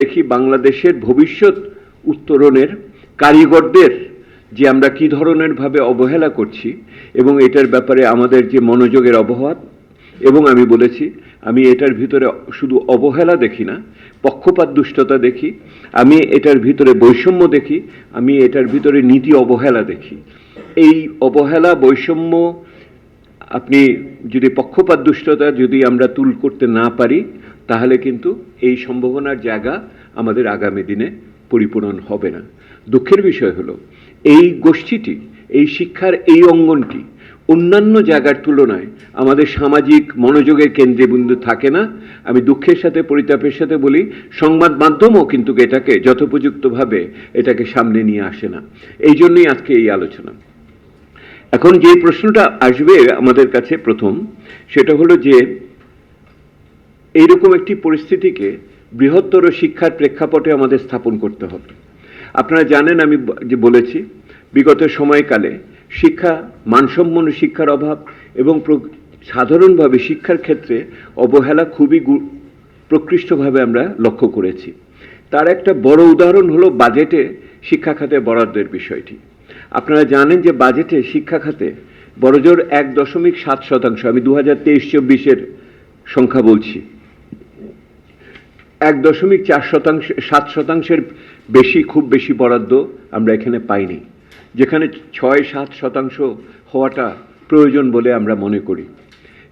দেখি বাংলাদেশের ভবিষ্যৎ উত্তরণের কারিগরদের যে আমরা কি ধরনের ভাবে অবহেলা করছি এবং এটার ব্যাপারে আমাদের যে মনোযোগের অভাব এবং আমি বলেছি, আমি এটার ভিতরে শুধু অবহেলা দেখি না, পক্ষপাত দুষ্টতা দেখি, আমি এটার ভিতরে বৈষম্য দেখি, আমি এটার ভিতরে নীতি অবহেলা দেখি। এই অবহেলা, বৈষম্য, আপনি যদি পক্ষপাত দুষ্টতা যদি আমরা তুল করতে না পারি তাহলে কিন্তু এই সম্ভাবনার জায়গা আমাদের আগামী দিনে পরিপূরণ হবে না। দুঃখের বিষয় হলো, এই গোষ্ঠীটি, এই শিক্ষার এই অঙ্গনটি অন্যান্য জায়গার তুলনায় আমাদের সামাজিক মনোযোগের কেন্দ্রবিন্দু থাকে না। আমি দুঃখের সাথে, পরিতাপের সাথে বলি, সংবাদ মাধ্যমও কিন্তু এটাকে যথোপযুক্তভাবে এটাকে সামনে নিয়ে আসে না। এই জন্যই আজকে এই আলোচনা। এখন যে প্রশ্নটা আসবে আমাদের কাছে প্রথম, সেটা হলো যে এইরকম একটি পরিস্থিতিকে বৃহত্তর শিক্ষার প্রেক্ষাপটে আমাদের স্থাপন করতে হবে। আপনারা জানেন আমি যে বলেছি, বিগত সময়কালে শিক্ষা মানসম্পন্ন শিক্ষার অভাব এবং সাধারণভাবে শিক্ষার ক্ষেত্রে অবহেলা খুবই প্রকৃষ্টভাবে আমরা লক্ষ্য করেছি। তার একটা বড় উদাহরণ হলো বাজেটে শিক্ষা খাতে বরাদ্দের বিষয়টি। আপনারা জানেন যে বাজেটে শিক্ষা খাতে বড়জোর এক দশমিক সাত শতাংশ, আমি দু হাজার তেইশ চব্বিশের সংখ্যা বলছি। এক দশমিক চার শতাংশ, সাত শতাংশের বেশি, খুব বেশি বরাদ্দ আমরা এখানে পাইনি। যেখানে ছয়, সাত শতাংশ হওয়াটা প্রয়োজন বলে আমরা মনে করি।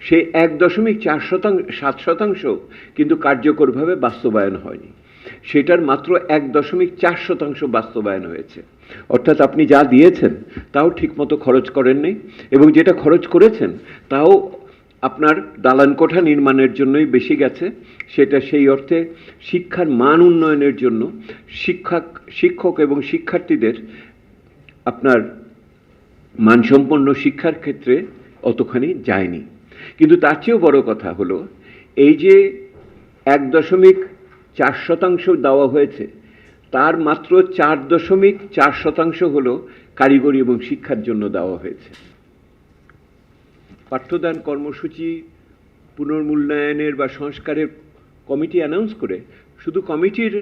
সেই এক দশমিক চার শতাংশ, সাত শতাংশ কিন্তু কার্যকরভাবে বাস্তবায়ন হয়নি। সেটার মাত্র এক দশমিক চার শতাংশ বাস্তবায়ন হয়েছে। অর্থাৎ আপনি যা দিয়েছেন, তাও ঠিকমতো খরচ করেননি এবং যেটা খরচ করেছেন, তাও আপনার দালান কোঠা নির্মাণের জন্যই বেশি গেছে। সেটা সেই অর্থে শিক্ষার মান উন্নয়নের জন্য শিক্ষক শিক্ষক এবং শিক্ষার্থীদের আপনার মানসম্পন্ন শিক্ষার ক্ষেত্রে অতখানি যায়নি। কিন্তু তার চেয়েও বড় কথা হলো, এই যে এক দশমিক চার শতাংশ দেওয়া হয়েছে, তার মাত্র চার দশমিক চার শতাংশ হলো কারিগরি এবং শিক্ষার জন্য দেওয়া হয়েছে। পাঠ্যদান কর্মসূচি, পুনর্মূল্যায়নের বা সংস্কারের কমিটি অ্যানাউন্স করে, শুধু কমিটির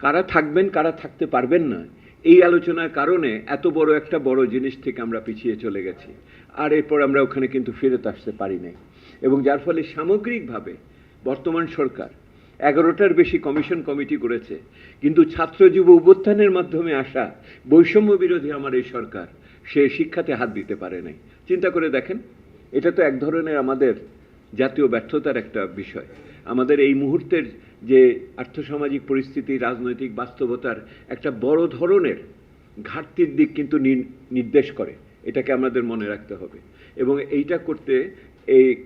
কারা থাকবেন, কারা থাকতে পারবেন না, এই আলোচনার কারণে এত বড় একটা বড় জিনিস থেকে আমরা পিছিয়ে চলে গেছি। আর এরপর আমরা ওখানে কিন্তু ফেরত আসতে পারি নাই। এবং যার ফলে সামগ্রিকভাবে বর্তমান সরকার এগারোটার বেশি কমিশন কমিটি করেছে কিন্তু ছাত্র যুব অভ্যুত্থানের মাধ্যমে আসা বৈষম্য বিরোধী আমার এই সরকার সে শিক্ষাতে হাত দিতে পারে নাই। চিন্তা করে দেখেন, এটা তো এক ধরনের আমাদের জাতীয় ব্যর্থতার একটা বিষয়। আমাদের এই মুহূর্তের যে আর্থসামাজিক পরিস্থিতি, রাজনৈতিক বাস্তবতার একটা বড় ধরনের ঘাটতির দিক কিন্তু নির্দেশ করে। এটাকে আমাদের মনে রাখতে হবে। এবং এইটা করতে এই,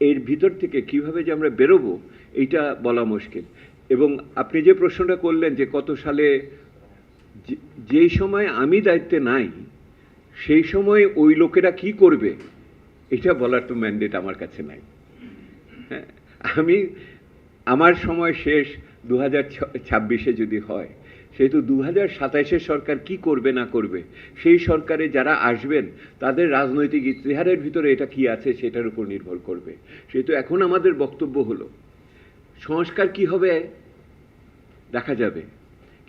এর ভিতর থেকে কীভাবে যে আমরা বেরোবো, এইটা বলা মুশকিল। এবং আপনি যে প্রশ্নটা করলেন যে কত সালে যেই সময় আমি দায়িত্বে নাই সেই সময় ওই লোকেরা কি করবে? এটা বলার তো ম্যান্ডেট আমার কাছে নাই। হ্যাঁ, আমি আমার সময় শেষ দু হাজার ছাব্বিশে যদি হয় সেহেতু দু হাজার সরকার কি করবে না করবে সেই সরকারে যারা আসবেন তাদের রাজনৈতিক ইতিহারের ভিতরে এটা কি আছে সেটার উপর নির্ভর করবে। সেহেতু এখন আমাদের বক্তব্য হলো সংস্কার কি হবে? দেখা যাবে।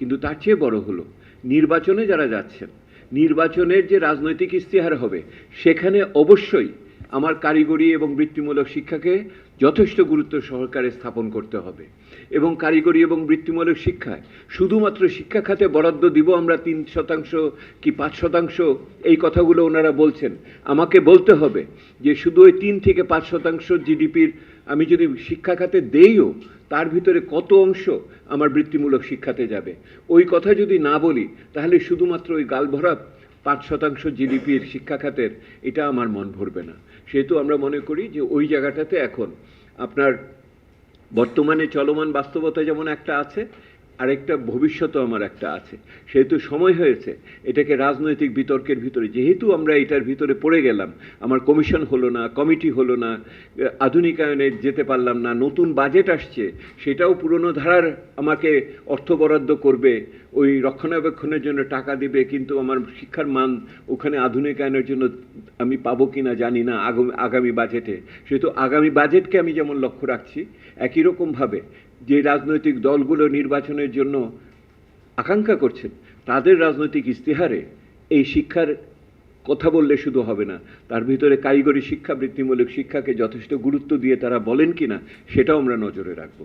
কিন্তু তার চেয়ে বড় হলো নির্বাচনে যারা যাচ্ছেন নির্বাচনের যে রাজনৈতিক ইস্তেহার হবে, সেখানে অবশ্যই আমার কারিগরি এবং বৃত্তিমূলক শিক্ষাকে যথেষ্ট গুরুত্ব সহকারে স্থাপন করতে হবে। এবং কারিগরি এবং বৃত্তিমূলক শিক্ষায় শুধুমাত্র শিক্ষা খাতে বরাদ্দ দিব আমরা তিন শতাংশ কি পাঁচ শতাংশ, এই কথাগুলো ওনারা বলছেন। আমাকে বলতে হবে যে শুধু ওই তিন থেকে পাঁচ শতাংশ জিডিপির আমি যদি শিক্ষা খাতে দেইও তার ভিতরে কত অংশ আমার বৃত্তিমূলক শিক্ষাতে যাবে? ওই কথা যদি না বলি, তাহলে শুধুমাত্র ওই গালভরা পাঁচ শতাংশ জিডিপির শিক্ষা খাতের এটা আমার মন ভরবে না। সেহেতু আমরা মনে করি যে ওই জায়গাটাতে এখন আপনার বর্তমানে চলমান বাস্তবতা যেমন একটা আছে আরেকটা ভবিষ্যতও আমার একটা আছে। সেহেতু সময় হয়েছে, এটাকে রাজনৈতিক বিতর্কের ভিতরে, যেহেতু আমরা এটার ভিতরে পড়ে গেলাম, আমার কমিশন হলো না, কমিটি হলো না, আধুনিকায়নে যেতে পারলাম না, নতুন বাজেট আসছে, সেটাও পুরনো ধারার আমাকে অর্থ বরাদ্দ করবে ওই রক্ষণাবেক্ষণের জন্য টাকা দিবে, কিন্তু আমার শিক্ষার মান ওখানে আধুনিকায়নের জন্য আমি পাবো কিনা জানি না আগামী বাজেটে। সেহেতু আগামী বাজেটকে আমি যেমন লক্ষ্য রাখছি, একই রকমভাবে যে রাজনৈতিক দলগুলো নির্বাচনের জন্য আকাঙ্ক্ষা করছেন, তাদের রাজনৈতিক ইস্তেহারে এই শিক্ষার কথা বললে শুধু হবে না, তার ভিতরে কারিগরি শিক্ষা, বৃত্তিমূলক শিক্ষাকে যথেষ্ট গুরুত্ব দিয়ে তারা বলেন কিনা, সেটাও আমরা নজরে রাখব।